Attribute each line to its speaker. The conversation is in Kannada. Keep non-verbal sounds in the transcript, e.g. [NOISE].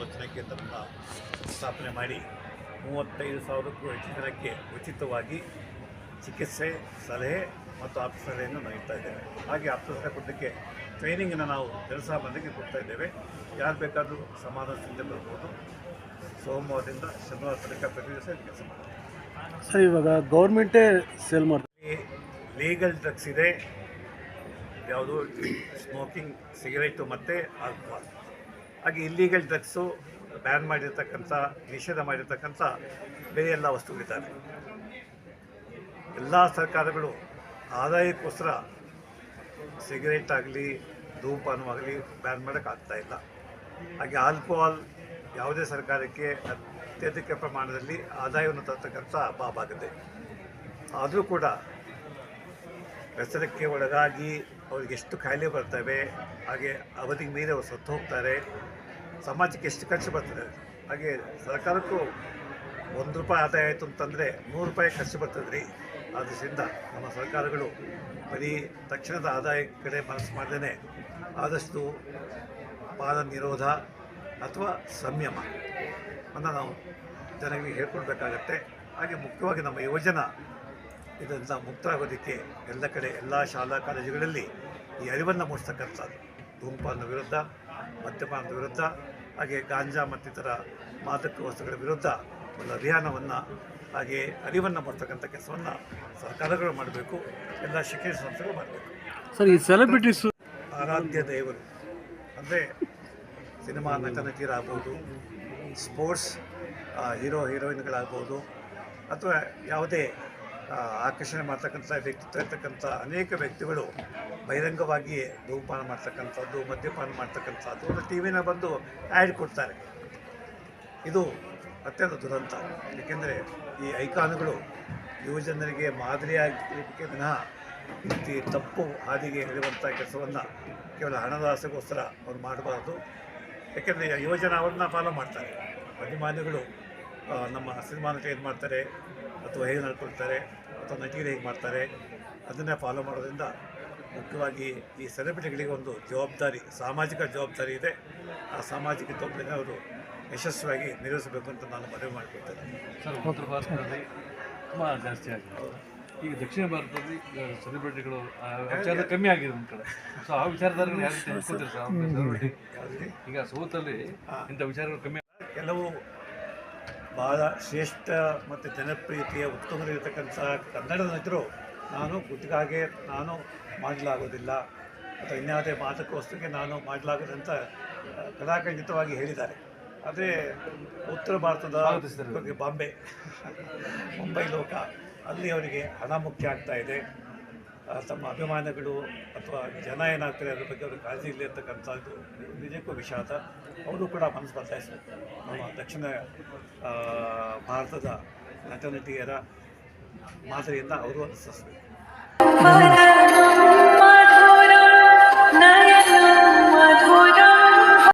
Speaker 1: ವಚನಕ್ಕೆ ತನ್ನ ಸ್ಥಾಪನೆ ಮಾಡಿ ಮೂವತ್ತೈದು ಸಾವಿರಕ್ಕೂ ಹೆಚ್ಚು ಜನಕ್ಕೆ ಉಚಿತವಾಗಿ ಚಿಕಿತ್ಸೆ ಸಲಹೆ ಮತ್ತು ಆಪ್ತ ಸಲಹೆಯನ್ನು ನೀಡ್ತಾ ಇದ್ದೇವೆ. ಹಾಗೆ ಆಪ್ತ ಸಲಹೆ ಕೊಡೋದಕ್ಕೆ ಟ್ರೈನಿಂಗನ್ನು ನಾವು ಕೆಲಸ ಬಂದಕ್ಕೆ ಕೊಡ್ತಾ ಇದ್ದೇವೆ. ಯಾರು ಬೇಕಾದರೂ ಸಮಾಧಾನದಿಂದ ಬರ್ಬೋದು. ಸೋಮವಾರದಿಂದ ಶನಿವಾರ ತನಕ ಪ್ರತಿ ದಿವಸ ಕೆಲಸ ಮಾಡ್ತೀವಿ
Speaker 2: ಸರ್ ಇವಾಗ ಗೌರ್ಮೆಂಟೇ ಸೇಲ್ ಮಾಡ್ತೀವಿ
Speaker 1: ಲೀಗಲ್ ಡ್ರಗ್ಸ್ ಇದೆ. ಯಾವುದು ಸ್ಮೋಕಿಂಗ್ ಸಿಗರೇಟು ಮತ್ತು ಆಲ್ಕೋಹಾಲ್. ಹಾಗೆ ಇಲ್ಲೀಗಲ್ ಡ್ರಗ್ಸು ಬ್ಯಾನ್ ಮಾಡಿರ್ತಕ್ಕಂಥ, ನಿಷೇಧ ಮಾಡಿರ್ತಕ್ಕಂಥ ಬೇರೆ ಎಲ್ಲ ವಸ್ತುಗಳಿದ್ದಾವೆ. ಎಲ್ಲ ಸರ್ಕಾರಗಳು ಆದಾಯಕ್ಕೋಸ್ಕರ ಸಿಗರೇಟ್ ಆಗಲಿ ಧೂಮಪಾನವಾಗಲಿ ಬ್ಯಾನ್ ಮಾಡೋಕ್ಕಾಗ್ತಾ ಇಲ್ಲ. ಹಾಗೆ ಆಲ್ಕೋಹಾಲ್ ಯಾವುದೇ ಸರ್ಕಾರಕ್ಕೆ ಅತ್ಯಧಿಕ ಪ್ರಮಾಣದಲ್ಲಿ ಆದಾಯವನ್ನು ತರ್ತಕ್ಕಂಥ ಬಾಬಾಗಿದೆ ಆದರೂ ಕೂಡ ವ್ಯಸನಕ್ಕೆ ಒಳಗಾಗಿ ಅವ್ರಿಗೆ ಎಷ್ಟು ಕಾಯಿಲೆ ಬರ್ತವೆ, ಹಾಗೆ ಅವಧಿಗೆ ಮೀರಿ ಅವರು ಸತ್ತು ಹೋಗ್ತಾರೆ, ಸಮಾಜಕ್ಕೆ ಎಷ್ಟು ಖರ್ಚು ಬರ್ತದೆ. ಹಾಗೆ ಸರ್ಕಾರಕ್ಕೂ ಒಂದು ರೂಪಾಯಿ ಆದಾಯ ಆಯಿತು ಅಂತಂದರೆ ನೂರು ರೂಪಾಯಿ ಖರ್ಚು ಬರ್ತದೆ ರೀ ಆದ್ದರಿಂದ ನಮ್ಮ ಸರ್ಕಾರಗಳು ಬರೀ ತಕ್ಷಣದ ಆದಾಯ ಕಡೆ ಮನಸ್ಸು ಮಾಡ್ದೇ ಆದಷ್ಟು ಪಾದ ನಿರೋಧ ಅಥವಾ ಸಂಯಮ. ಅನ್ನ ನಾವು ಜನರಿಗೆ ಹೇಳ್ಕೊಡ್ಬೇಕಾಗತ್ತೆ. ಹಾಗೆ ಮುಖ್ಯವಾಗಿ ನಮ್ಮ ಯುವಜನ ಇದರಿಂದ ಮುಕ್ತರಾಗೋದಕ್ಕೆ ಎಲ್ಲ ಕಡೆ ಎಲ್ಲ ಶಾಲಾ ಕಾಲೇಜುಗಳಲ್ಲಿ ಈ ಅರಿವನ್ನು ಮೂಡಿಸ್ತಕ್ಕಂಥದ್ದು. ಧೂಮಪಾನದ ವಿರುದ್ಧ ಮದ್ಯಪಾನದ ವಿರುದ್ಧ ಹಾಗೆ ಗಾಂಜಾ ಮತ್ತಿತರ ಮಾದಕ ವಸ್ತುಗಳ ವಿರುದ್ಧ ಒಂದು ಅಭಿಯಾನವನ್ನು ಹಾಗೆ ಅರಿವನ್ನು ಮಾಡ್ತಕ್ಕಂಥ ಕೆಲಸವನ್ನು ಸರ್ಕಾರಗಳು ಮಾಡಬೇಕು ಎಲ್ಲ ಶಿಕ್ಷಣ ಸಂಸ್ಥೆಗಳು ಮಾಡಬೇಕು.
Speaker 2: ಸರ್ ಈ ಸೆಲೆಬ್ರಿಟೀಸು
Speaker 1: ಆರಾಧ್ಯ ದೇವರು ಅಂದರೆ ಸಿನಿಮಾ ನಟ ನಟಿಯರಾಗ್ಬೋದು ಸ್ಪೋರ್ಟ್ಸ್ ಹೀರೋ ಹೀರೋಯಿನ್ಗಳಾಗ್ಬೋದು ಅಥವಾ ಯಾವುದೇ ಆಕರ್ಷಣೆ ಮಾಡ್ತಕ್ಕಂಥ ವ್ಯಕ್ತಿತ್ವ ಇರ್ತಕ್ಕಂಥ ಅನೇಕ ವ್ಯಕ್ತಿಗಳು ಬಹಿರಂಗವಾಗಿ ಧೂಮಪಾನ ಮಾಡ್ತಕ್ಕಂಥದ್ದು, ಮದ್ಯಪಾನ ಮಾಡ್ತಕ್ಕಂಥದ್ದು, ಒಂದು ಟಿ ವಿನ ಬಂದು ಆ್ಯಡ್ ಕೊಡ್ತಾರೆ. ಇದು ಅತ್ಯಂತ ದುರಂತ. ಏಕೆಂದರೆ ಈ ಐಕಾನ್ಗಳು ಯುವಜನರಿಗೆ ಮಾದರಿಯಾಗಿರಲಿಕ್ಕೆ ವಿನಃ ರೀತಿ ತಪ್ಪು ಹಾದಿಗೆ ಎಳೆಯುವಂಥ ಕೆಲಸವನ್ನು ಕೇವಲ ಹಣದ ಆಸೆಗೋಸ್ಕರ ಅವ್ರು ಮಾಡಬಾರ್ದು. ಯಾಕೆಂದರೆ ಯುವಜನ ಅವ್ರನ್ನ ಫಾಲೋ ಮಾಡ್ತಾರೆ. ಅಭಿಮಾನಿಗಳು ನಮ್ಮ ಸಿನಿಮಾನ ಏನು ಮಾಡ್ತಾರೆ ಅಥವಾ ಹೇಗೆ ನಡ್ಕೊಳ್ತಾರೆ ಅಥವಾ ನಟಿಗರು ಹೇಗೆ ಮಾಡ್ತಾರೆ ಅದನ್ನೇ ಫಾಲೋ ಮಾಡೋದ್ರಿಂದ ಮುಖ್ಯವಾಗಿ ಈ ಸೆಲೆಬ್ರಿಟಿಗಳಿಗೆ ಒಂದು ಜವಾಬ್ದಾರಿ ಸಾಮಾಜಿಕ ಜವಾಬ್ದಾರಿ ಇದೆ. ಆ ಸಾಮಾಜಿಕ ಜವಾಬ್ದಾರಿ ಅವರು ಯಶಸ್ವಿಯಾಗಿ ನಿರ್ವಹಿಸಬೇಕು ಅಂತ ನಾನು ಮನವಿ ಮಾಡಿಕೊಳ್ತೇನೆ.
Speaker 3: ಸರ್ ಉತ್ತರ ಭಾರತದಲ್ಲಿ ತುಂಬ ಜಾಸ್ತಿ ಆಗಿದೆ. ಈಗ ದಕ್ಷಿಣ ಭಾರತದಲ್ಲಿ ಸೆಲೆಬ್ರಿಟಿಗಳು ವಿಚಾರ ಕಮ್ಮಿ ಆಗಿದೆ ನಮ್ಮ ಕಡೆ. ಸೊ ಆ ವಿಚಾರದಲ್ಲಿ ಈಗ celebrity? ಈಗ ಸೌತಲ್ಲಿ ಇಂಥ ವಿಚಾರಗಳು ಕಮ್ಮಿ
Speaker 1: ಕೆಲವು ಭಾಳ ಶ್ರೇಷ್ಠ ಮತ್ತು ಜನಪ್ರಿಯತೆಯ ಉತ್ತಮರಿರತಕ್ಕಂಥ ಕನ್ನಡ ನಟರು ನಾನು ಗುತ್ತಿಗಾಗೆ ನಾನು ಮಾಡಲಾಗೋದಿಲ್ಲ ಅಥವಾ ಇನ್ಯಾವುದೇ ವಸ್ತುಗೆ ನಾನು ಮಾಡಲಾಗದಂತ ಕಲಾಖಂಡಿತವಾಗಿ ಹೇಳಿದ್ದಾರೆ. ಆದರೆ ಉತ್ತರ ಭಾರತದ ಬಾಂಬೆ [LAUGHS] ಮುಂಬೈ ಲೋಕ ಅಲ್ಲಿ ಅವರಿಗೆ ಹಣ ಮುಖ್ಯ ಆಗ್ತಾ ಇದೆ. ತಮ್ಮ ಅಭಿಮಾನಿಗಳು ಅಥವಾ ಜನ ಏನಾಗ್ತಾರೆ ಅದ್ರ ಬಗ್ಗೆ ಅವ್ರಿಗೆ ಕಾಳಜಿ ಇಲ್ಲ ಅಂತಕ್ಕಂಥದ್ದು ನಿಜಕ್ಕೂ ವಿಷಾದ. ಅವರು ಕೂಡ ಮನಸ್ಸು ಬದಲಾಯಿಸಬೇಕು. ನಮ್ಮ ದಕ್ಷಿಣ ಭಾರತದ ನಟ ನಟಿಯರ ಮಾದರಿಯಿಂದ ಅವರು ಅನುಸರಿಸಬೇಕು. [LAUGHS]